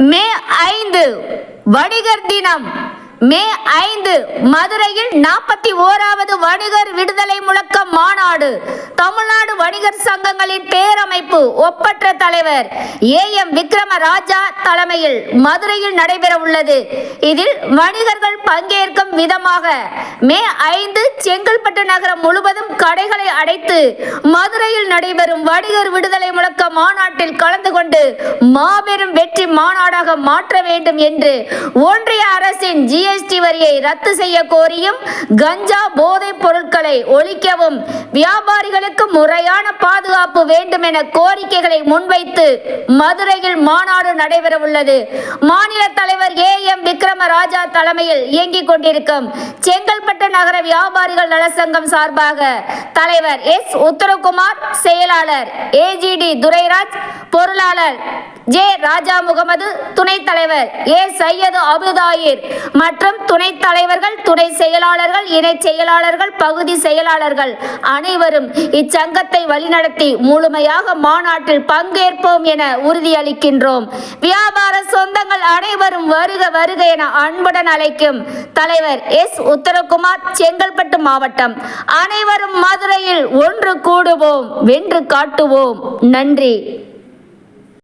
மே ஐந்து வணிகர் தினம். மே ஐந்து மதுரையில் நாற்பத்தி ஓராவது வணிகர் விடுதலை முழக்க மாநாடு. தமிழ்நாடு வணிகர் சங்கங்களின் பேரமைப்பு ஒப்பற்ற தலைவர் ஏ எம் விக்ரம ராஜா தலைமையில் மதுரையில் நடைபெற உள்ளது இதில் வணிகர்கள் பங்கேற்கும் விதமாக மே ஐந்து செங்கல்பட்டு நகரம் முழுவதும் கடைகளை அடைத்து மதுரையில் நடைபெறும் வணிகர் விடுதலை முழக்க மாநாட்டில் கலந்து கொண்டு மாபெரும் வெற்றி மாநாடாக மாற்ற வேண்டும் என்று ஒன்றிய அரசின் ஜி ஜிஎஸ்டி வரியை ரத்து செய்ய கோரியும் கஞ்சா போதைப் பொருட்களை ஒழிக்கவும் வியாபாரிகளுக்கு முறையான பாதுகாப்பு வேண்டும் என கோரிக்கைகளை முன்வைத்து மதுரையில் மாநாடு நடைபெற உள்ளது மாநில தலைவர் ஏ எம் விக்ரம ராஜா தலைமையில் இயங்கிக் கொண்டிருக்கும் செங்கல்பட்டு நகர வியாபாரிகள் நலசங்கம் சார்பாக தலைவர் எஸ் உத்தரகுமார் செயலாளர் ஏஜிடி துரைராஜ் பொருளாளர் ஜே ராஜா முகமது துணைத் தலைவர் ஏ சையது அபுதாயிர் மற்றும் துணைத் தலைவர்கள் துணை செயலாளர்கள் இணை செயலாளர்கள் பகுதி செயலாளர்கள் அனைவரும் இச்சங்கத்தை வழிநடத்தி முழுமையாக மாநாட்டில் பங்கேற்போம் என உறுதியளிக்கின்றோம். வியாபார சொந்தங்கள் அனைவரும் வருக வருக என அன்புடன் அழைக்கும் தலைவர் எஸ் உத்தரகுமார் செங்கல்பட்டு மாவட்டம். அனைவரும் மதுரையில் ஒன்று கூடுவோம் வென்று காட்டுவோம். நன்றி.